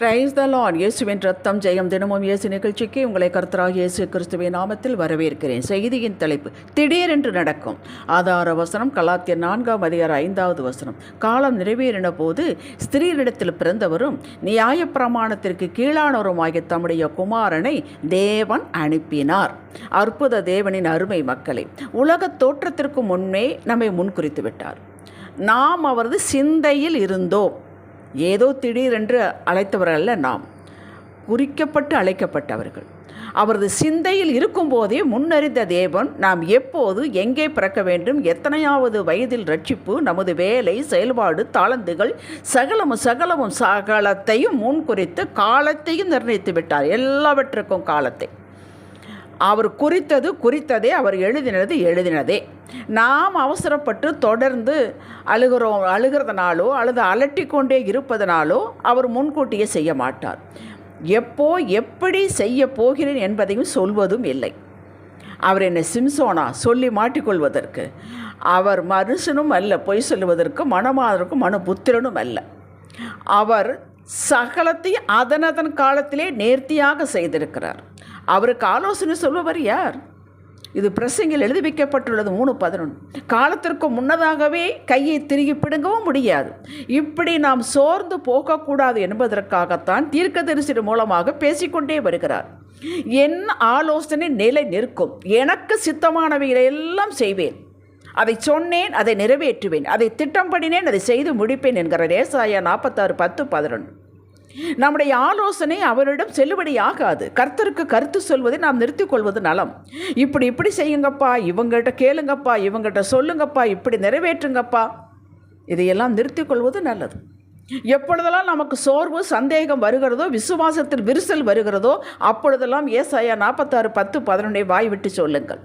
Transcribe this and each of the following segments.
Praise the Lord இயேசுவின் ரத்தம் ஜெயம் தினமும் இயேசு நிகழ்ச்சிக்கு உங்களை கர்த்தராக இயேசு கிறிஸ்துவின் நாமத்தில் வரவேற்கிறேன். செய்தியின் தலைப்பு திடீரென்று நடக்கும். ஆதார வசனம் கலாத்திய நான்காம் அதிகார ஐந்தாவது வசனம். காலம் நிறைவேறின போது ஸ்திரீரிடத்தில் பிறந்தவரும் நியாயப்பிரமாணத்திற்கு கீழானவருமாகிய தம்முடைய குமாரனை தேவன் அனுப்பினார். அற்புத தேவனின் அருமை மக்களை உலகத் தோற்றத்திற்கு முன்னே நம்மை முன்குறித்து விட்டார். நாம் அவரது சிந்தையில் இருந்தோம். ஏதோ திடீரென்று அழைத்தவர்கள் நாம். குறிக்கப்பட்டு அழைக்கப்பட்டவர்கள். அவரது சிந்தையில் இருக்கும்போதே முன்னறிந்த தேவன் நாம் எப்போது எங்கே பிறக்க வேண்டும் எத்தனையாவது வயதில் ரட்சிப்பு நமது வேலை செயல்பாடு தாளந்துகள் சகலமும் சகலமும் சகலத்தையும் முன் குறித்து காலத்தையும் நிர்ணயித்து விட்டார். எல்லாவற்றுக்கும் காலத்தை. அவர் குறித்தது குறித்ததே அவர் எழுதினது எழுதினதே. நாம் அவசரப்பட்டு தொடர்ந்து அழுகிறோம் அழுகிறதுனாலோ அல்லது அலட்டிக்கொண்டே இருப்பதனாலோ அவர் முன்கூட்டியே செய்ய மாட்டார். எப்போ எப்படி செய்ய போகிறேன் என்பதையும் சொல்வதும் இல்லை. அவர் என்னை சிம்சோனா சொல்லி மாட்டிக்கொள்வதற்கு அவர் மனுஷனும் அல்ல பொய் சொல்லுவதற்கு மனமாதருக்கும் மனு புத்திரனும் அல்ல. அவர் சகலத்தையும் அதனதன் காலத்திலே நேர்த்தியாக செய்திருக்கிறார். அவருக்கு ஆலோசனை சொல்பவர் யார்? இது பிரசங்கில் எழுதி வைக்கப்பட்டுள்ளது மூணு பதினொன்று. காலத்திற்கு முன்னதாகவே கையை திருகி பிடுங்கவும் முடியாது. இப்படி நாம் சோர்ந்து போகக்கூடாது என்பதற்காகத்தான் தீர்க்கதரிசி மூலமாக பேசிக்கொண்டே வருகிறார். என் ஆலோசனை நிலை நிற்கும் எனக்கு சித்தமானவைகளை எல்லாம் செய்வேன். அதை சொன்னேன் அதை நிறைவேற்றுவேன். அதை திட்டம் பண்ணினேன் அதை செய்து முடிப்பேன் என்கிற ரேசாயா நாற்பத்தாறு பத்து பதினொன்று. நம்முடைய ஆலோசனை அவரிடம் செல்லுபடியாகாது. கர்த்தருக்கு கருத்து சொல்வதை நாம் நிறுத்திக்கொள்வது நலம். இப்படி இப்படி செய்யுங்கப்பா இவங்கள்ட்ட கேளுங்கப்பா இவங்கள்ட்ட சொல்லுங்கப்பா இப்படி நிறைவேற்றுங்கப்பா. இதையெல்லாம் நிறுத்திக்கொள்வது நல்லது. எப்பொழுதெல்லாம் நமக்கு சோர்வு சந்தேகம் வருகிறதோ விசுவாசத்தில் விரிசல் வருகிறதோ அப்பொழுதெல்லாம் ஏசாயா நாற்பத்தாறு பத்து பதினொன்றை வாய் விட்டு சொல்லுங்கள்.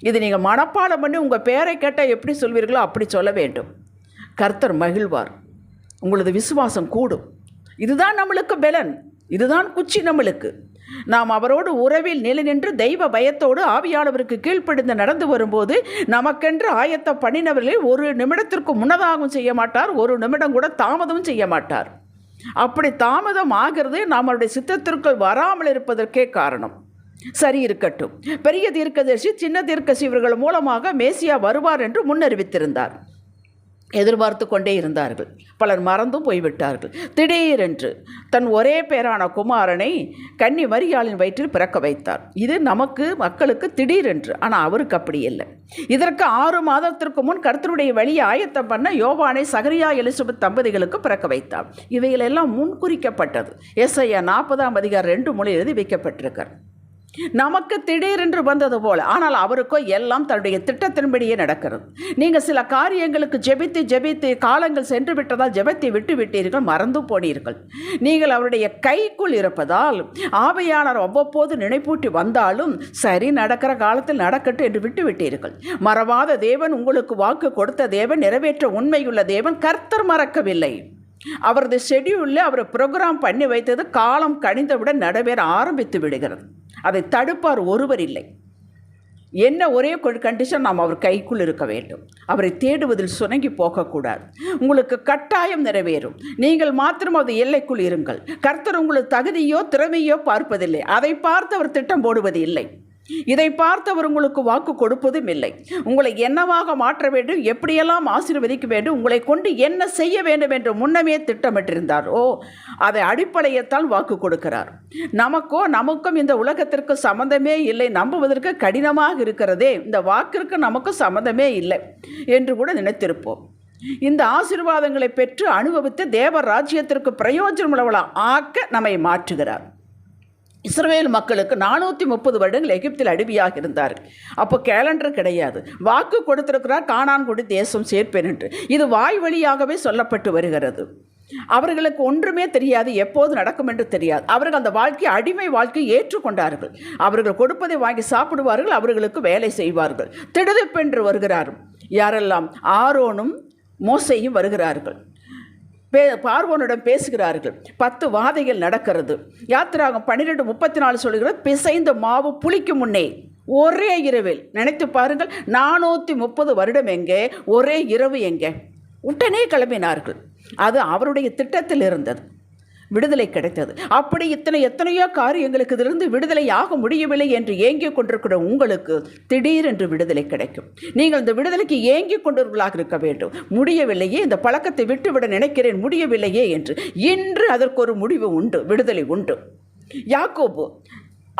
இது நீங்கள் மனப்பாடம் பண்ணி உங்கள் பேரை கேட்டால் எப்படி சொல்வீர்களோ அப்படி சொல்ல வேண்டும். கர்த்தர் மகிழ்வார். உங்களது விசுவாசம் கூடும். இதுதான் நம்மளுக்கு பலன். இதுதான் குச்சி நம்மளுக்கு. நாம் அவரோடு உறவில் நிலை நின்று தெய்வ பயத்தோடு ஆவியானவருக்கு கீழ்ப்படிந்து நடந்து வரும்போது நமக்கென்று ஆயத்த பண்ணினவர்களை ஒரு நிமிடத்திற்கு முன்னதாகவும் செய்ய மாட்டார் ஒரு நிமிடம் கூட தாமதமும் செய்ய மாட்டார். அப்படி தாமதம் ஆகிறது நம்மளுடைய சித்தத்திற்குள் வராமல் இருப்பதற்கே காரணம். சரி இருக்கட்டும். பெரிய தீர்க்கதரிசி சின்ன தீர்க்கசி இவர்கள் மூலமாக மேசியா வருவார் என்று முன்னறிவித்திருந்தார். எதிர்பார்த்து கொண்டே இருந்தார்கள். பலர் மறந்தும் போய்விட்டார்கள். திடீரென்று தன் ஒரே பேரான குமாரனை கன்னி மரியாளின் வயிற்றில் பிறக்க வைத்தார். இது நமக்கு மக்களுக்கு திடீரென்று ஆனால் அவருக்கு அப்படி இல்லை. இதற்கு ஆறு மாதத்திற்கு முன் கருத்தருடைய வழியை ஆயத்தம் பண்ண யோவானை சகரியா எலிசபெத் தம்பதிகளுக்கு பிறக்க வைத்தார். இவைகளெல்லாம் முன்குறிக்கப்பட்டது. எஸ்ஐயா நாற்பதாம் அதிகார் ரெண்டு மொழி எழுதி வைக்கப்பட்டிருக்கார் நமக்கு திடீரென்று வந்தது போல. ஆனால் அவருக்கோ எல்லாம் தன்னுடைய திட்டத்தின்படியே நடக்கிறது. நீங்கள் சில காரியங்களுக்கு ஜெபித்து ஜெபித்து காலங்கள் சென்று விட்டதால் ஜெபத்தை விட்டு விட்டீர்கள் மறந்து போனீர்கள். நீங்கள் அவருடைய கைக்குள் இருப்பதால் ஆவையாளர் அவ்வப்போது நினைப்பூட்டி வந்தாலும் சரி நடக்கிற காலத்தில் நடக்கட்டும் என்று விட்டு விட்டீர்கள். மறவாத தேவன் உங்களுக்கு வாக்கு கொடுத்த தேவன் நிறைவேற்ற உண்மையுள்ள தேவன் கர்த்தர் மறக்கவில்லை. அவரது ஷெடியூலில் அவர் ப்ரோக்ராம் பண்ணி வைத்தது காலம் கணிந்தவுடன் நடைபெற ஆரம்பித்து விடுகிறது. அதை தடுப்பார் ஒருவர் இல்லை. என்ன ஒரே கண்டிஷன் நாம் அவர் கைக்குள் இருக்க வேண்டும். அவரை தேடுவதில் சுணங்கி போகக்கூடாது. உங்களுக்கு கட்டாயம் நிறைவேறும். நீங்கள் மாத்திரம் அது எல்லைக்குள் இருங்கள். கர்த்தர் உங்களுக்கு தகுதியோ திறமையோ பார்ப்பதில்லை. அதை பார்த்து அவர் திட்டம் போடுவது இல்லை. இதை பார்த்தவர் உங்களுக்கு வாக்கு கொடுப்பதும் இல்லை. உங்களை என்னவாக மாற்ற வேண்டும் எப்படியெல்லாம் ஆசீர்வதிக்க வேண்டும் உங்களை கொண்டு என்ன செய்ய வேண்டும் என்று முன்னமே திட்டமிட்டிருந்தார். ஓ அதை அடிப்படையத்தால் வாக்கு கொடுக்கிறார். நமக்கோ நமக்கும் இந்த உலகத்திற்கு சம்மந்தமே இல்லை நம்புவதற்கு கடினமாக இருக்கிறதே இந்த வாக்கிற்கு நமக்கும் சம்மந்தமே இல்லை என்று கூட நினைத்திருப்போம். இந்த ஆசீர்வாதங்களை பெற்று அனுபவித்து தேவ ராஜ்யத்திற்கு பிரயோஜனமுள்ளவளா ஆக்க நம்மை மாற்றுகிறார். இஸ்ரவேல் மக்களுக்கு நானூற்றி முப்பது வருடங்கள் எகிப்தில் அடிமையாக இருந்தார். அப்போ கேலண்டர் கிடையாது. வாக்கு கொடுத்திருக்கிறார் காணான்குடி தேசம் சேர்ப்பேன் என்று. இது வாய் வழியாகவே சொல்லப்பட்டு வருகிறது. அவர்களுக்கு ஒன்றுமே தெரியாது எப்போது நடக்கும் என்று தெரியாது. அவர்கள் அந்த வாழ்க்கையை அடிமை வாழ்க்கை ஏற்றுக்கொண்டார்கள். அவர்கள் கொடுப்பதை வாங்கி சாப்பிடுவார்கள் அவர்களுக்கு வேலை செய்வார்கள். திடுதிப்பென்று வருகிறார். யாரெல்லாம்? ஆரோனும் மோசையும் வருகிறார்கள். பே பார்வோனிடம் பேசுகிறார்கள். பத்து வாதைகள் நடக்கிறது. யாத்திராகம் பன்னிரெண்டு முப்பத்தி நாலு சொல்கிறது பிசைந்த மாவு புளிக்கும் முன்னே ஒரே இரவில். நினைத்து பாருங்கள் நானூற்றி முப்பது வருடம் எங்கே ஒரே இரவு எங்கே? உடனே கிளம்பினார்கள். அது அவருடைய திட்டத்தில் இருந்தது. விடுதலை கிடைத்தது. அப்படி இத்தனை எத்தனையோ காரியங்களுக்கு இதிலிருந்து விடுதலை ஆக முடியவில்லை என்று ஏங்கிக் கொண்டிருக்கிற உங்களுக்கு திடீரென்று விடுதலை கிடைக்கும். நீங்கள் இந்த விடுதலைக்கு ஏங்கிக் கொண்டவர்களாக இருக்க வேண்டும். முடியவில்லையே இந்த பழக்கத்தை விட்டுவிட நினைக்கிறேன் முடியவில்லையே என்று இன்று அதற்கு ஒரு முடிவு உண்டு விடுதலை உண்டு. யாக்கோபு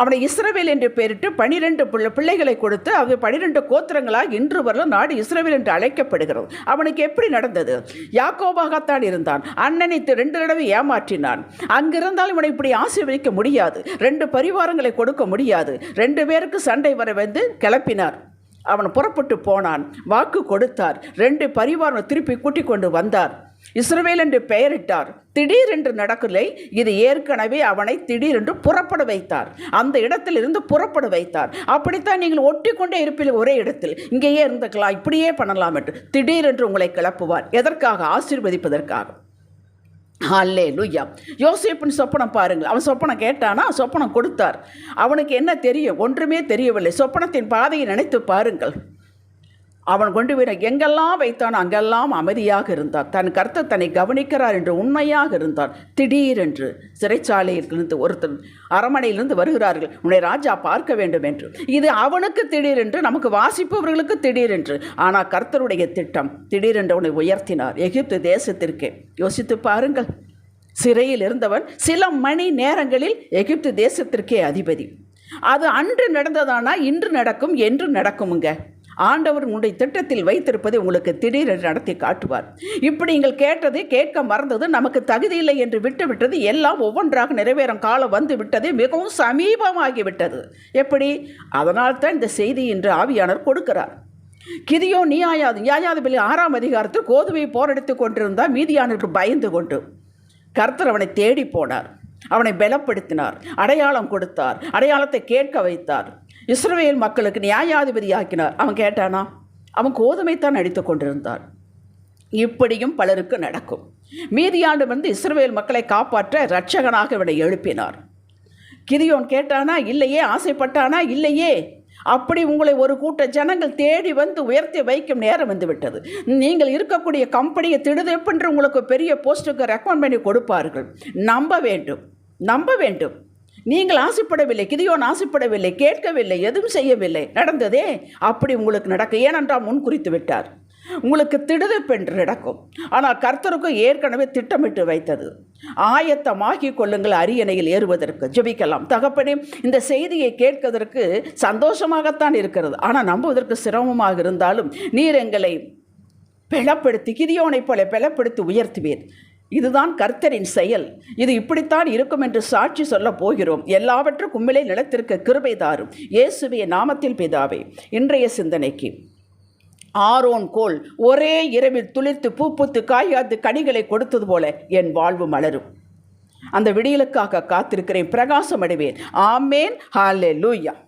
அவனை இஸ்ரவேல் என்று பெயரிட்டு பனிரெண்டு பிள்ளை பிள்ளைகளை கொடுத்து அது பனிரெண்டு கோத்திரங்களாக இன்று வரலும் நாடு இஸ்ரவேல் என்று அழைக்கப்படுகிறது. அவனுக்கு எப்படி நடந்தது? யாக்கோபாகத்தான் இருந்தான். அண்ணனை ரெண்டு தடவை ஏமாற்றினான். அங்கிருந்தால் இவனை இப்படி ஆசீர்வதிக்க முடியாது. ரெண்டு பரிவாரங்களை கொடுக்க முடியாது. ரெண்டு பேருக்கு சண்டை வர வந்து கிளப்பினார். அவன் புறப்பட்டு போனான். வாக்கு கொடுத்தார். ரெண்டு பரிவாரம் திருப்பி கூட்டிக் கொண்டு வந்தார். இஸ்ரவேல் என்று பெயரிட்டார். திடீரென்று நடக்கலை இது ஏற்கனவே அவனை திடீரென்று புறப்பட வைத்தார். அந்த இடத்திலிருந்து புறப்பட வைத்தார். அப்படித்தான் நீங்கள் ஒட்டி கொண்டே இருப்பீர்கள் ஒரே இடத்தில். இங்கேயே இருந்துக்கலாம். இப்படியே பண்ணலாம் என்று திடீரென்று உங்களை கிளப்புவார். எதற்காக? ஆசீர்வதிப்பதற்காக. அல்லே லுய்யா யோசிப்பின் சொப்பனம் பாருங்கள். அவன் சொப்பனம் கேட்டானா? சொப்பனம் கொடுத்தார். அவனுக்கு என்ன தெரியும்? ஒன்றுமே தெரியவில்லை. சொப்பனத்தின் பாதையை நினைத்து பாருங்கள். அவன் கொண்டு போய் எங்கெல்லாம் வைத்தான் அங்கெல்லாம் அமைதியாக இருந்தான். தன் கருத்தை தன்னை கவனிக்கிறார் என்று உண்மையாக இருந்தான். திடீரென்று சிறைச்சாலையிலிருந்து ஒருத்தர் அரமனையிலிருந்து வருகிறார்கள். உன்னை ராஜா பார்க்க வேண்டும் என்று. இது அவனுக்கு திடீரென்று நமக்கு வாசிப்பவர்களுக்கு திடீரென்று. ஆனால் கர்த்தருடைய திட்டம் திடீரென்று அவனை உயர்த்தினார். எகிப்து தேசத்திற்கே. யோசித்து பாருங்கள். சிறையில் இருந்தவன் சில மணி நேரங்களில் எகிப்து தேசத்திற்கே அதிபதி. அது அன்று நடந்ததானா இன்று நடக்கும் என்று நடக்குமுங்க. ஆண்டவர் உங்களுடைய திட்டத்தில் வைத்திருப்பதை உங்களுக்கு திடீரென்று நடத்தி காட்டுவார். இப்படி நீங்கள் கேட்டது கேட்க மறந்தது நமக்கு தகுதி இல்லை என்று விட்டுவிட்டது. எல்லாம் ஒவ்வொன்றாக நிறைவேறும் காலம் வந்து விட்டது. மிகவும் சமீபமாகிவிட்டது எப்படி? அதனால் தான் இந்த செய்தி இன்று ஆவியானர் கொடுக்கிறார். கிதியோ நியாயாது நியாயாதிபதி ஆறாம் அதிகாரத்தில் கோதுமை போரடித்துக் கொண்டிருந்தால் மீதியானவர்கள் பயந்து கொண்டு கர்த்தர் அவனை தேடி போனார். அவனை பலப்படுத்தினார். அடையாளம் கொடுத்தார். அடையாளத்தை கேட்க வைத்தார். இஸ்ரவேல் மக்களுக்கு நியாயாதிபதி ஆக்கினார் அவன் கேட்டானா அவன் கோதுமைத்தான் அடித்து கொண்டிருந்தான். இப்படியும் பலருக்கு நடக்கும். மீதியாண்டு வந்து இஸ்ரவேல் மக்களை காப்பாற்ற இரட்சகனாக இவனை எழுப்பினார். கிரியோன் கேட்டானா இல்லையே ஆசைப்பட்டானா இல்லையே. அப்படி உங்களை ஒரு கூட்ட ஜனங்கள் தேடி வந்து உயர்த்தி வைக்கும் நேரம் வந்துவிட்டது நீங்கள் இருக்கக்கூடிய கம்பெனியை திடுதெப்பென்று உங்களுக்கு பெரிய போஸ்ட்டுக்கு ரெக்கமெண்ட் பண்ணி கொடுப்பார்கள். நம்ப வேண்டும். நம்ப வேண்டும். நீங்கள் ஆசைப்படவில்லை கிதியோன் ஆசைப்படவில்லை கேட்கவில்லை எதுவும் செய்யவில்லை. நடந்ததே அப்படி உங்களுக்கு நடக்க ஏனென்றால் முன் குறித்து விட்டார். உங்களுக்கு திடுதப்பென்று நடக்கும். ஆனால் கர்த்தருக்கும் ஏற்கனவே திட்டமிட்டு வைத்தது. ஆயத்தமாகி கொள்ளுங்கள் அரியணையில் ஏறுவதற்கு. ஜெபிக்கலாம். தகப்பனே இந்த செய்தியை கேட்பதற்கு சந்தோஷமாகத்தான் இருக்கிறது. ஆனால் நம்புவதற்கு சிரமமாக இருந்தாலும் நீர் எங்களை பெலப்படுத்தி கிதியோனைப் போல பெலப்படுத்தி உயர்த்துவீர். இதுதான் கர்த்தரின் செயல். இது இப்படித்தான் இருக்கும் என்று சாட்சி சொல்லப் போகிறோம். எல்லாவற்றுக்கும் உண்மையிலே நிலத்திற்கு கிருபை தாரும். இயேசுவிய நாமத்தில் பிதாவே இன்றைய சிந்தனைக்கு. ஆரோன் கோல் ஒரே இரவில் துளிர்த்து பூப்பூத்து காயாது கனிகளை கொடுத்தது போல என் வாழ்வு மலரும். அந்த விடியலுக்காக காத்திருக்கிறேன். பிரகாசம் அடைவேன். ஆமேன். ஹாலே லூயா